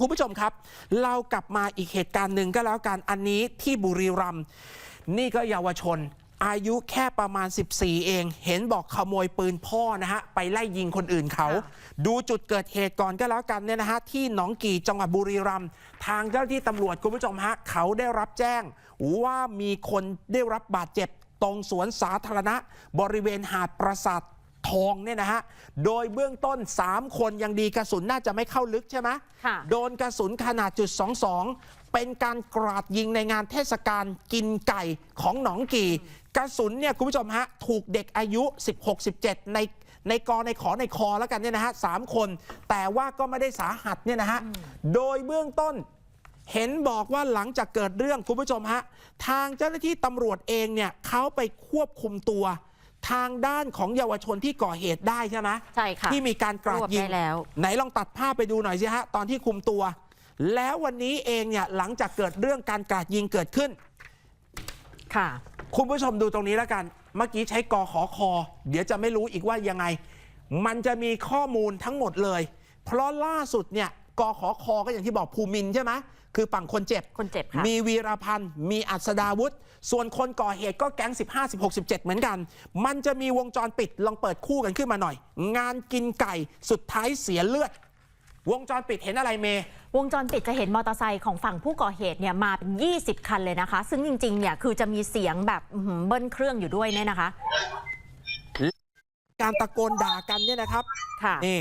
คุณผู้ชมครับ เรากลับมาอีกเหตุการณ์หนึ่งก็แล้วกันอันนี้ที่บุรีรัมย์นี่ก็เยาวชน อายุแค่ประมาณ 14 เอง เห็นบอกขโมยปืนพ่อนะฮะ ไปไล่ยิงคนอื่นเขาค่ะดูจุดเกิดเหตุก่อนก็แล้วกันเนี่ยนะฮะ ที่หนองกี่จังหวัดบุรีรัมย์ทางเจ้าหน้าที่ตำรวจคุณผู้ชมฮะ เขาได้รับแจ้ง ว่ามีคนได้รับบาดเจ็บตรงสวนสาธารณะ บริเวณหาดปราสาท ทองเนี่ยนะฮะ โดยเบื้องต้น 3 คนยังดีกระสุนน่าจะไม่เข้าลึกใช่ไหมค่ะโดนกระสุนขนาดจุด 22 เป็นการกราดยิงในงานเทศกาลกินไก่ของหนองกี่ กระสุนเนี่ยคุณผู้ชมฮะ ถูกเด็กอายุ 16-17 ในในกอในขอในคอแล้วกันเนี่ยนะฮะสามคน แต่ว่าก็ไม่ได้สาหัสเนี่ยนะฮะ โดยเบื้องต้นเห็นบอกว่าหลังจากเกิดเรื่องคุณผู้ชมฮะ ทางเจ้าหน้าที่ตำรวจเองเนี่ยเขาไปควบคุมตัว ทางด้านของเยาวชนที่ก่อเหตุได้ใช่ไหมใช่ค่ะที่มีการกราดรวบยิได้งแล้ว ไหนลองตัดภาพไปดูหน่อยสิฮะตอนที่คุมตัว แล้ววันนี้เองเนี่ยหลังจากเกิดเรื่องการกราดยิงเกิดขึ้น ค่ะ คุณผู้ชมดูตรงนี้แล้วกัน เมื่อกี้ใช้กอขอคอ เดี๋ยวจะไม่รู้อีกว่ายังไง มันจะมีข้อมูลทั้งหมดเลย เพราะล่าสุดเนี่ย กอขอคอก็อย่างที่บอกภูมินทร์ใช่ไหมคือฝั่งคนเจ็บ คนเจ็บค่ะ มีวีรพันธ์ มีอัศดาวุธ ส่วนคนก่อเหตุก็แก๊ง 15 16 17 เหมือนกัน มันจะมีวงจรปิดลองเปิดคู่กันขึ้นมาหน่อย งานกินไก่สุดท้ายเสียเลือด วงจรปิดเห็นอะไรเมย์วงจรปิดจะเห็นมอเตอร์ไซค์ของฝั่งผู้ก่อเหตุเนี่ยมาเป็น 20 คันเลยนะคะ ซึ่งจริงๆเนี่ยคือจะมีเสียงแบบอื้อหือเบิ้ลเครื่องอยู่ด้วยเนี่ยนะคะ การตะโกนด่ากันเนี่ยนะครับค่ะ นี่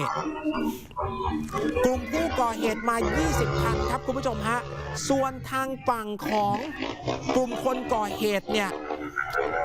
กลุ่มผู้ก่อเหตุมา 20 คันครับคุณผู้ชมฮะ ส่วนทางฝั่งของกลุ่มคนก่อเหตุเนี่ย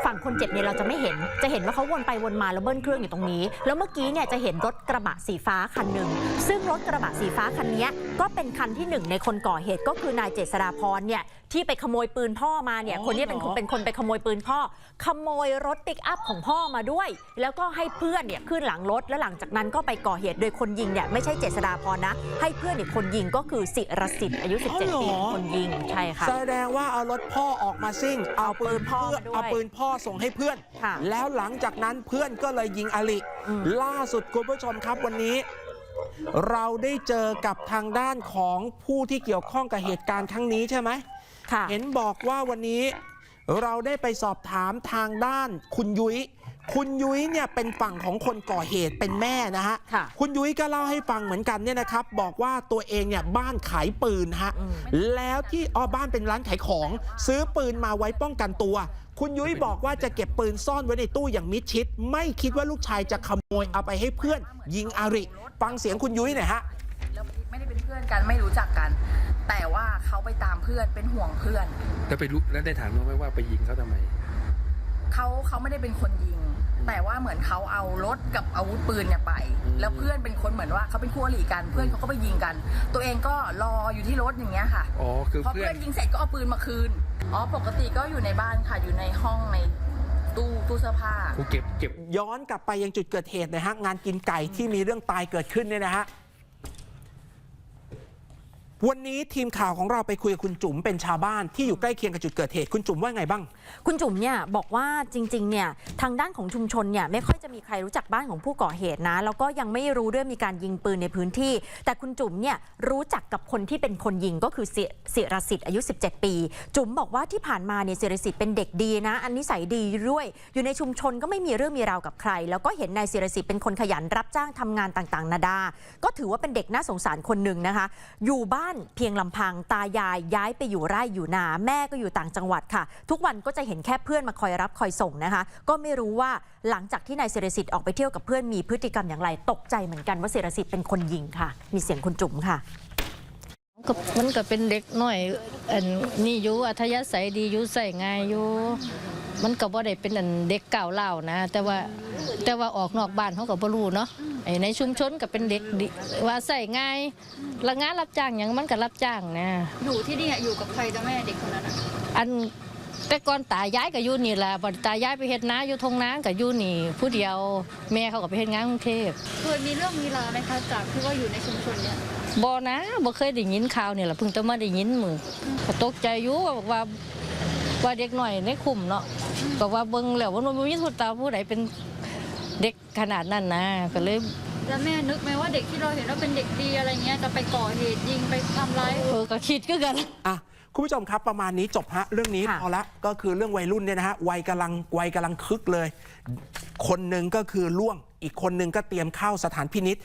ฝั่งคนเจ็บเนี่ยเราจะไม่เห็น จะเห็นว่าเขาวนไปวนมาแล้วเบิ้ลเครื่องอยู่ตรงนี้ แล้วเมื่อกี้เนี่ยจะเห็นรถกระบะสีฟ้าคันหนึ่ง ซึ่งรถกระบะสีฟ้าคันนี้ก็เป็นคันที่หนึ่งในคนก่อเหตุก็คือนายเจษฎาพรเนี่ย ที่ไปขโมยปืนพ่อมาเนี่ยอ๋อคนนี้เป็นคนเหรอเป็นคนไปขโมยปืนพ่อ ขโมยรถปิกอัพของพ่อมาด้วย แล้วก็ให้เพื่อนเนี่ยขึ้นหลังรถ แล้วหลังจากนั้นก็ไปก่อเหตุโดยคนยิงเนี่ยไม่ใช่เจษฎาพรนะ ให้เพื่อนอีกคนยิงก็คือศิรสิทธิ์อายุ 17 ปีเป็นคนยิงใช่ค่ะแสดงว่าเอารถพ่อออกมาซิ่ง เอาปืนพ่อเอาปืนพ่อมาด้วยเอาปืนพ่อส่งให้เพื่อนค่ะแล้วหลังจากนั้นเพื่อนก็เลยยิงอลิอืมล่าสุดคุณผู้ชมครับวันนี้เราได้เจอกับทางด้านของผู้ที่เกี่ยวข้องกับเหตุการณ์ครั้งนี้ใช่ไหมค่ะ เห็นบอกว่าวันนี้เราได้ไปสอบถามทางด้านคุณยุ้ย คุณยุ้ยเนี่ยเป็นฝั่งของคนก่อเหตุเป็นแม่นะฮะค่ะคุณยุ้ยก็เล่าให้ฟังเหมือนกันเนี่ยนะครับ บอกว่าตัวเองเนี่ยบ้านขายปืนฮะอืมแล้วที่อ๋อบ้านเป็นร้านขายของ ซื้อปืนมาไว้ป้องกันตัว คุณยุ้ยบอกว่าจะเก็บปืนซ่อนไว้ในตู้อย่างมิดชิด ไม่คิดว่าลูกชายจะขโมยเอาไปให้เพื่อนยิงอาริ ฟังเสียงคุณยุ้ยหน่อยฮะแล้ว ไม่ได้เป็นเพื่อนกันไม่รู้จักกัน แต่ว่าเขาไปตามเพื่อนเป็นห่วงเพื่อน แล้วไปรู้แล้วได้ถามเขาไหมว่าไปยิงเขาทำไม เขาเขาไม่ได้เป็นคนยิง แต่ว่าเหมือนเขาเอารถกับอาวุธปืนเนี่ยไป อืม แล้วเพื่อนเป็นคนเหมือนว่าเขาเป็นคู่อริกัน เพื่อนเขาก็ไปยิงกัน ตัวเองก็รออยู่ที่รถอย่างเงี้ยค่ะ อ๋อคือพอเพื่เพื่ออนนยิงเสร็จก็เอาปืนมาคืน อ๋อ ปกติก็อยู่ในบ้านค่ะ อยู่ในห้องในตู้ตู้เสื้อผ้าครูเก็บเก็บ ย้อนกลับไปยังจุดเกิดเหตุนะฮะงานกินไก่ที่มีเรื่องตายเกิดขึ้นเนี่ยนะฮะ วันนี้ทีมข่าวของเราไปคุยกับคุณจุ๋มเป็นชาวบ้านที่อยู่ใกล้เคียงกับจุดเกิดเหตุคุณจุ๋มว่าไงบ้าง คุณจุ๋มเนี่ยบอกว่าจริงๆเนี่ยทางด้านของชุมชนเนี่ยไม่ค่อยจะมีใครรู้จักบ้านของผู้ก่อเหตุนะ แล้วก็ยังไม่รู้ด้วยมีการยิงปืนในพื้นที่ แต่คุณจุ๋มเนี่ยรู้จักกับคนที่เป็นคนยิงก็คือศิศิรสิทธิ์อายุ 17 ปี จุ๋มบอกว่าที่ผ่านมาเนี่ยศิรสิทธิ์เป็นเด็กดีนะ อันนิสัยดีด้วย อยู่ในชุมชนก็ไม่มีเรื่องมีราวกับใคร แล้วก็เห็นนายศิรสิทธิ์เป็นคนขยันรับจ้างทำงานต่างๆ นาดา ก็ถือว่าเป็นเด็กน่าสงสารคนหนึ่งนะคะ อยู่บ้านเพียงลำพังตายายย้ายไปอยู่ไร่อยู่นาแม่ก็อยู่ต่างจังหวัดค่ะ ทุกวันก็จะเห็นแค่เพื่อนมาคอยรับคอยส่งนะคะ ก็ไม่รู้ว่าหลังจากที่นายเสรสิทธิ์ออกไปเที่ยวกับเพื่อนมีพฤติกรรมอย่างไร ตกใจเหมือนกันว่าเสรสิทธิ์เป็นคนยิงค่ะ มีเสียงคุณจุ๋มค่ะก็มันก็เป็นเด็กน้อยอันนี่อยู่อัธยาศัยดีอยู่ใส่ง่ายอยู่มันก็บ่ได้เป็นอันเด็กเก้าเล่านะ แต่ว่าแต่ว่าออกนอกบ้านเขาก็บ่รู้เนาะ ในชุมชนก็เป็นเด็กดีว่าใส่ง่ายละงานรับจ้างหยังมันก็รับจ้างนะอยู่ที่นี่อะอยู่กับใครจ้ะแม่เด็กคนนั้นอะอันแต่ก่อนตายายก็อยู่นี่แหละบ่ตายายไปเฮ็ดนาอยู่ทงนาก็อยู่นี่ ผู้เดียวแม่เขาก็ไปเฮ็ดงานกรุงเทพเคยมีเรื่องมีราวไหมคะจากที่ว่าอยู่ในชุมชนเนี่ยบ่นะบ่เคยได้ยินข่าวนี่แหละเพิ่งจะมาได้ยินมือก็ตกใจอยู่ว่าบอกว่าว่าเด็กหน่อยในคุมเนาะก็ว่าเบิ่งแล้วว่ามันบ่มีทุนตาผู้ใดเป็น เด็กขนาดนั้นนะก็เลยแล้วแม่นึกไหมว่าเด็กที่เราเห็นว่าเป็นเด็กดีอะไรเงี้ยจะไปก่อเหตุยิงไปทำร้ายเออก็คิดคือกันอะคุณผู้ชมครับประมาณนี้จบฮะเรื่องนี้ค่ะพอละก็คือเรื่องวัยรุ่นเนี่ยนะฮะวัยกำลังวัยกำลังคึกเลย คนหนึ่งก็คือล่วงอีกคนหนึ่งก็เตรียมเข้าสถานพินิษ